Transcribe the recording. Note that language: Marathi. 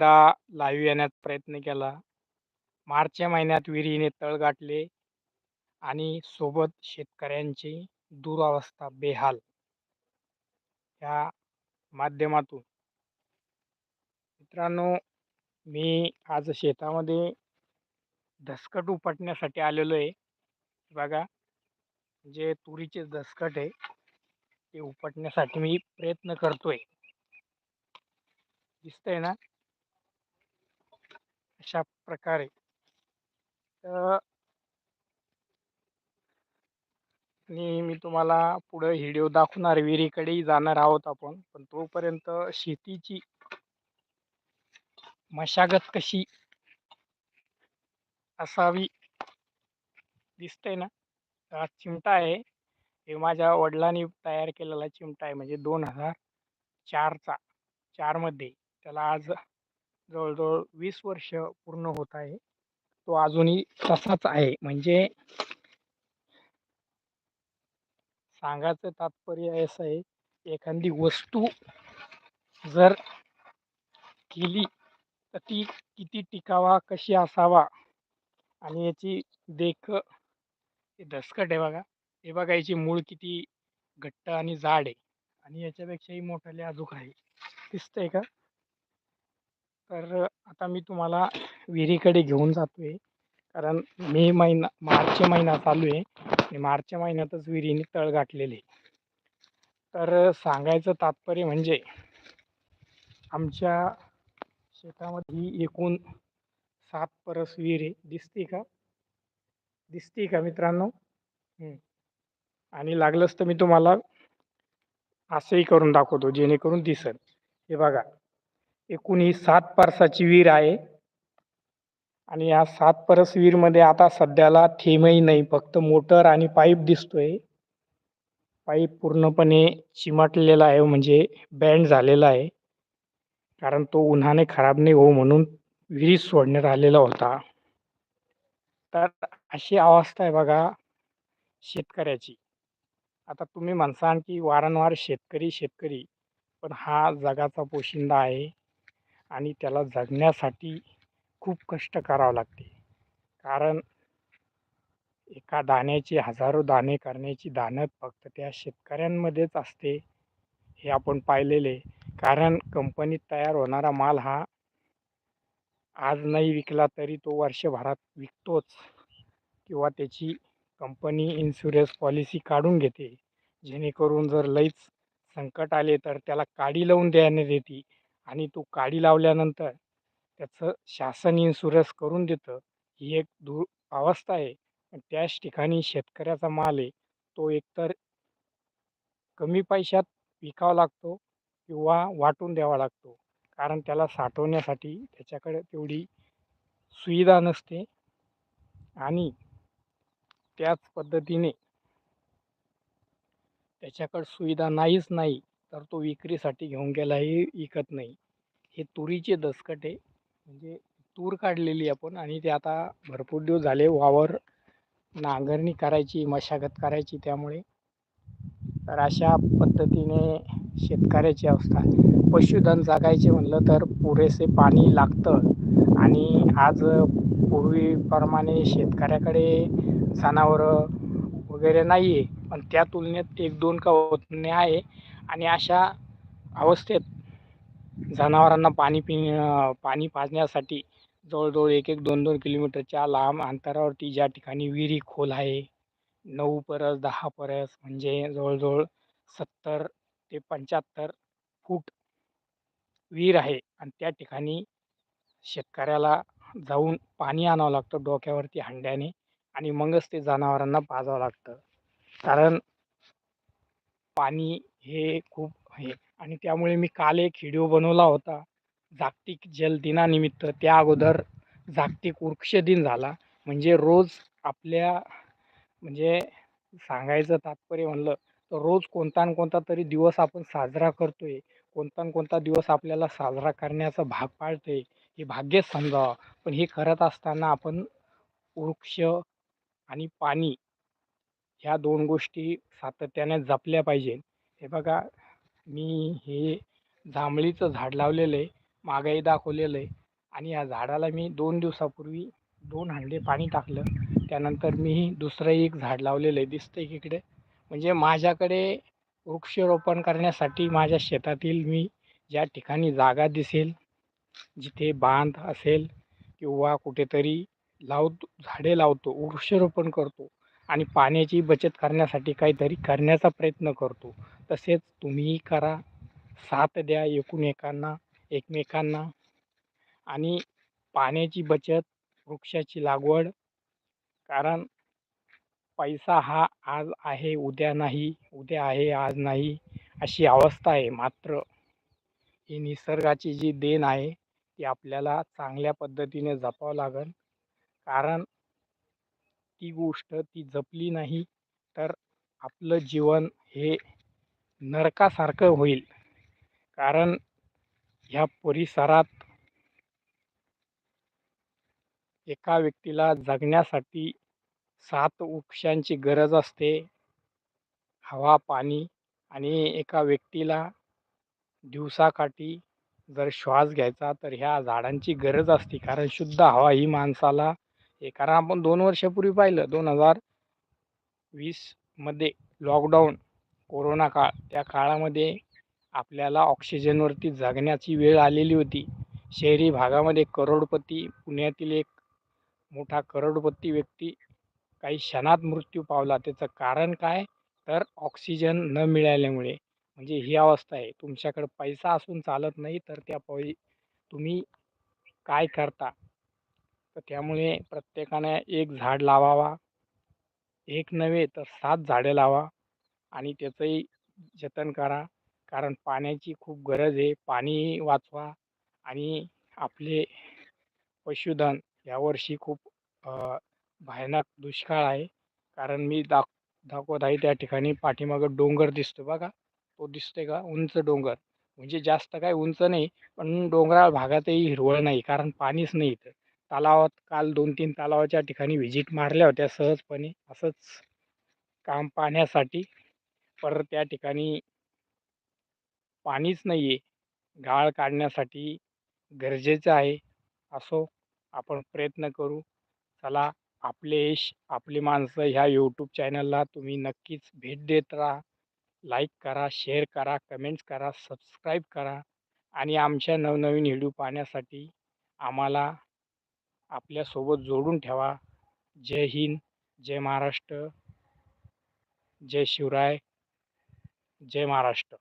एकदा लाईव्ह येण्याचा प्रयत्न केला. मार्चच्या महिन्यात विहिरीने तळ गाठले आणि सोबत शेतकऱ्यांची दुरावस्था, बेहाल या माध्यमातून मित्रांनो, मी आज शेतामध्ये दसकट उपटण्यासाठी आलेलो आहे. बघा, जे तुरीचे धसकट आहे, ते उपटण्यासाठी मी प्रयत्न करतोय. दिसतंय ना? अशा प्रकारे. तर आणि मी तुम्हाला पुढे व्हिडिओ दाखवणार विहिरीकडेही जाणार आहोत आपण. पण तोपर्यंत शेतीची मशागत कशी असावी दिसतंय ना? हा चिमटा आहे. हे माझ्या वडिलांनी तयार केलेला चिमटा आहे. म्हणजे दोन हजार चारचा चारमध्ये त्याला आज जवळजवळ वीस वर्ष पूर्ण होत आहे. तो अजूनही तसाच आहे. म्हणजे सांगायचं तात्पर्य असं आहे, एखादी वस्तू जर केली, तर ती किती टिकावा, कशी असावा आणि याची देख हे दसकट आहे बघा. हे बघा याची मूळ किती घट्ट आणि जाड आहे आणि याच्यापेक्षाही मोठाले अजूक आहे. दिसतंय का? तर आता मी तुम्हाला विहिरीकडे घेऊन जातो आहे कारण मे महिना मार्च महिना चालू आहे आणि मार्चच्या महिन्यातच विहिरीने तळ गाठलेले तर सांगायचं तात्पर्य म्हणजे आमच्या शेतामध्ये ही एकूण सात परस विहीर आहे. दिसते का? दिसते का मित्रांनो? आणि लागलंच तर मी तुम्हाला असंही करून दाखवतो जेणेकरून दिसेल. हे बघा, एकूण ही सात परसाची विहीर आहे आणि या सात परस विहीरमध्ये आता सध्याला थेंबही नाही. फक्त मोटर आणि पाईप दिसतोय. पाईप पूर्णपणे चिमटलेला आहे म्हणजे बँड झालेला आहे. कारण तो उन्हाने खराब नाही हो म्हणून विहिरीत सोडण्यात आलेला होता. तर अशी अवस्था आहे बघा शेतकऱ्याची. आता तुम्ही म्हणसान की वारंवार शेतकरी, शेतकरी. पण हा जगाचा पोशिंदा आहे आणि त्याला जगण्यासाठी खूप कष्ट करावं लागते. कारण एका दाण्याचे हजारो दाणे करण्याची दानत फक्त त्या शेतकऱ्यांमध्येच असते. हे आपण पाहिलेले कारण कंपनीत तयार होणारा माल हा आज नाही विकला तरी तो वर्षभरात विकतोच किंवा त्याची कंपनी इन्शुरन्स पॉलिसी काढून घेते. जेणेकरून जर लईच संकट आले तर त्याला काडी लावून देण्यात येते आणि तो काडी लावल्यानंतर त्याचं शासन इन्शुरन्स करून देतं. ही एक दु अवस्था आहे. पण त्याच ठिकाणी शेतकऱ्याचा माल आहे, तो एकतर कमी पैशात विकावा लागतो किंवा वाटून द्यावा लागतो. कारण त्याला साठवण्यासाठी त्याच्याकडे तेवढी सुविधा नसते आणि त्याच पद्धतीने त्याच्याकडे सुविधा नाहीच नाही, तर तो विक्रीसाठी घेऊन गेलाही विकत नाही. हे तुरीचे दसकट आहे. म्हणजे तूर काढलेली आपण आणि ते आता भरपूर दिवस झाले वावर नांगरणी करायची, मशागत करायची त्यामुळे. तर अशा पद्धतीने शेतकऱ्याची अवस्था पशुधन जगायचे म्हणलं तर पुरेसे पाणी लागतं आणि आज पूर्वीप्रमाणे शेतकऱ्याकडे जनावरं वगैरे नाही आहे. पण त्या तुलनेत 1-2 का होत नाही आहे आणि अशा अवस्थेत जनावरांना पाणी पि पाणी पाजण्यासाठी जवळजवळ एक एक दोन दोन किलोमीटरच्या लांब अंतरावरती ज्या ठिकाणी विहिरी खोल आहे, नऊ परस, दहा परस म्हणजे जवळजवळ सत्तर ते 75 फूट विहीर आहे आणि त्या ठिकाणी शेतकऱ्याला जाऊन पाणी आणावं लागतं डोक्यावरती हंड्याने आणि मगच ते जनावरांना पाजावं लागतं. कारण पाणी हे खूप हे आणि त्यामुळे मी काल एक व्हिडिओ बनवला होता. जागतिक जल दिनानिमित्त. त्या अगोदर जागतिक वृक्ष दिन झाला. म्हणजे रोज आपल्या म्हणजे सांगायचं तात्पर्य म्हणलं तर रोज कोणता ना कोणता तरी दिवस आपण साजरा करतोय. कोणता ना कोणता दिवस आपल्याला साजरा करण्याचा भाग पाडतंय. हे भाग्यच समजावं. पण हे करत असताना आपण वृक्ष आणि पाणी ह्या दोन गोष्टी सातत्याने जपल्या पाहिजे. हे बघा, मी हे जांभळीचं झाड लावलेलं आहे. मागंही दाखवलेलं आहे आणि या झाडाला मी दोन दिवसापूर्वी दोन हंडे पाणी टाकलं त्यानंतर मी दुसरं एक झाड लावलेलं आहे दिसतंय की इकडे म्हणजे माझ्याकडे वृक्षारोपण करण्यासाठी माझ्या शेतातील मी ज्या ठिकाणी जागा दिसेल जिथे बांध असेल किंवा कुठेतरी लावतो झाडे लावतो वृक्षारोपण करतो आणि पाण्याची बचत करण्यासाठी काहीतरी करण्याचा प्रयत्न करतो. तसेच तुम्हीही करा. साथ द्या एकूण एकांना एकमेकांना. आणि पाण्याची बचत वृक्षाची लागवड. कारण पैसा हा आज आहे उद्या नाही उद्या आहे आज नाही अशी अवस्था आहे मात्र. ही निसर्गाची जी देण आहे ती आपल्याला चांगल्या पद्धतीने जपावं लागेल. कारण ती गोष्ट ती जपली नाही तर आपलं जीवन हे नरकासारखं होईल. कारण ह्या परिसरात एका व्यक्तीला जगण्यासाठी सात वृक्षांची गरज असते हवा पाणी आणि एका व्यक्तीला दिवसाकाठी जर श्वास घ्यायचा तर ह्या झाडांची गरज असते. कारण शुद्ध हवा ही माणसाला हे कारण आपण दोन वर्षापूर्वी पाहिलं दोन हजार वीसमध्ये लॉकडाऊन कोरोना काळ. त्या काळामध्ये आपल्याला ऑक्सिजनवरती जगण्याची वेळ आलेली होती. शहरी भागामध्ये करोडपती पुण्यातील एक मोठा करोडपती व्यक्ती काही क्षणात मृत्यू पावला. त्याचं कारण काय? तर ऑक्सिजन न मिळाल्यामुळे. म्हणजे ही अवस्था आहे. तुमच्याकडं पैसा असून चालत नाही तर त्या पै तुम्ही काय करता? तर त्यामुळे प्रत्येकाने एक झाड लावावा. एक नव्हे तर सात झाडे लावा आणि त्याचंही जतन करा. कारण पाण्याची खूप गरज आहे. पाणी वाचवा आणि आपले पशुधन यावर्षी खूप भयानक दुष्काळ आहे. कारण मी दाख दाखवत आहे त्या ठिकाणी पाठीमागं डोंगर दिसतो बघा. तो दिसते का? उंच डोंगर. म्हणजे जास्त काय उंच नाही पण डोंगराळ भागातही हिरवळ नाही कारण पाणीच नाही इथं. तलावात काल दोन तीन तलावाच्या ठिकाणी व्हिजिट मारल्या होत्या सहजपणे. असंच काम पाहण्यासाठी पर त्या ठिकाणी पाणीच नाही आहे गाळ काढण्यासाठी गरजेचं आहे. असो आपण प्रयत्न करू. चला आपले यश आपली माणसं ह्या यूट्यूब चॅनलला तुम्ही नक्कीच भेट देत राहा. लाईक करा शेअर करा कमेंट्स करा सबस्क्राईब करा. आणि आमच्या नवनवीन व्हिडिओ पाहण्यासाठी आम्हाला आपल्यासोबत जोडून ठेवा. जय हिंद जय महाराष्ट्र जय शिवराय जय महाराष्ट्र.